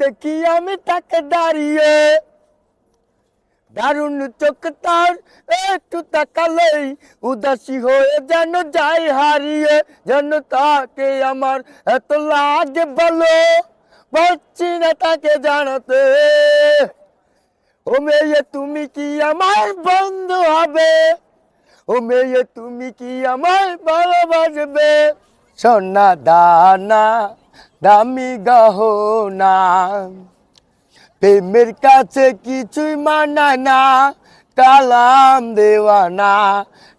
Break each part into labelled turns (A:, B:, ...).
A: দেখি আমি তাকে দাঁড়িয়ে। দারুণ চোখ তার একটু তাকালেই উদাসী হয়ে যেন যাই হারিয়ে। যেন তাকে আমার এত লাগে বলো, পারছি না তাকে জানাতে। ও মেয়ে, তুমি কি আমার বন্ধু হবে? ও মেয়ে তুমি কি আমায় ভালোবাসবে? সোনা দানা, দামি গহনা। প্রেমের কাছে কিছুই মানায় না, কালাম দেওয়ানা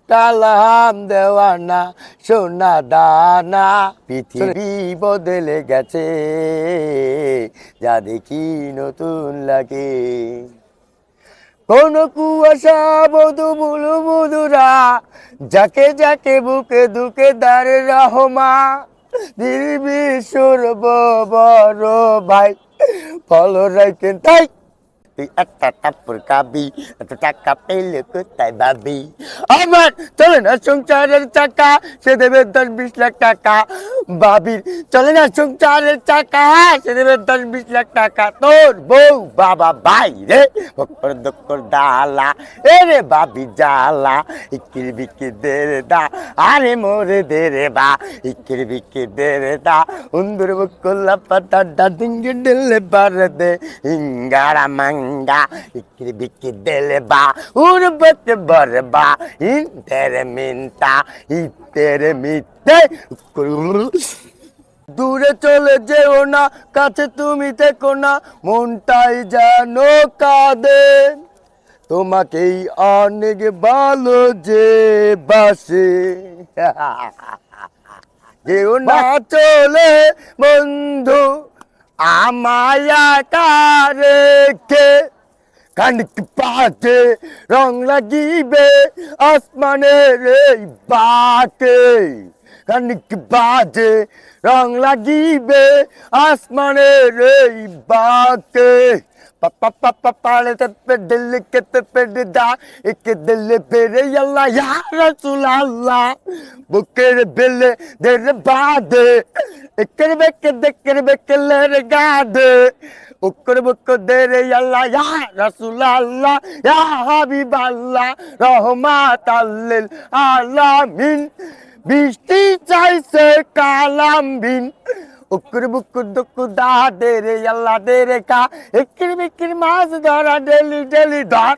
A: কালাম দেওয়ানা, সোনা দানা। পৃথিবী বদলে গেছে, যা দেখি নতুন লাগে। কোন কুয়াশা বধু বুলু বুধুরা যাকে যাকে বুকে দুকে দাঁড়ে রহমা। দিবি সুরব বড় ভাই, ফলো রাখেন তাই। তুই একটা টাপুর কাবি, এত টাকা পেলে কোথায় ভাবি? আমার চলে না সংসারের চাকা, সে দেবে দশ বিশ লাখ টাকা। ভাবির চলে না সংসারের চাকা সে দেবে দশ বিশ লাখ টাকা তোর বউ, বাবা ভাই রে, বকর দক্কর ডালা, এ রে বাবি জালা ইকির বিকি দে রে দা, আরে মোরে দে রে বা, ইকির বিকি দে রে দা, উন্দুর বকুল্লা পাতা ডা, ডিঙ্গি ডিলে বার দে ইঙ্গারা মাঙ্গা, ইকির বিকি দেলে বা উড়বতে বর বা ইন্তেরে মিন্তা ইতেরে মিতে দূরে চলে যেও না, কাছে তুমি থেকো না, মনটাই যেন কাঁদে। তোমাকেই অনেক ভালো যে বাসে। যেও না চলে বন্ধু, আমায় রেখে কানক পাতে রং লাগিবে আসমানের এই বাকে। কানক বাজে, রং লাগিবে আসমানের এই বাকে। পাপা পাপা পালে তেপে দিল কে তেপে দা এক দিল পেরে আল্লাহ, ইয়া রাসূল আল্লাহ বুকের বেলে, দের বাদে একর বেকে দেখর বেকে লের গাদে, উকর বুক দেরে আল্লাহ, ইয়া রাসূল আল্লাহ ইয়া হাবিব আল্লাহ রহমাত আল্লিল আলামিন। বৃষ্টি চাইছে কালাম বিন, উকুর বুকুর দুকু দা দে রে আল্লাহ দে রে কা, একির বিকির মাছ ধরা ডেলি ডেলি ধর।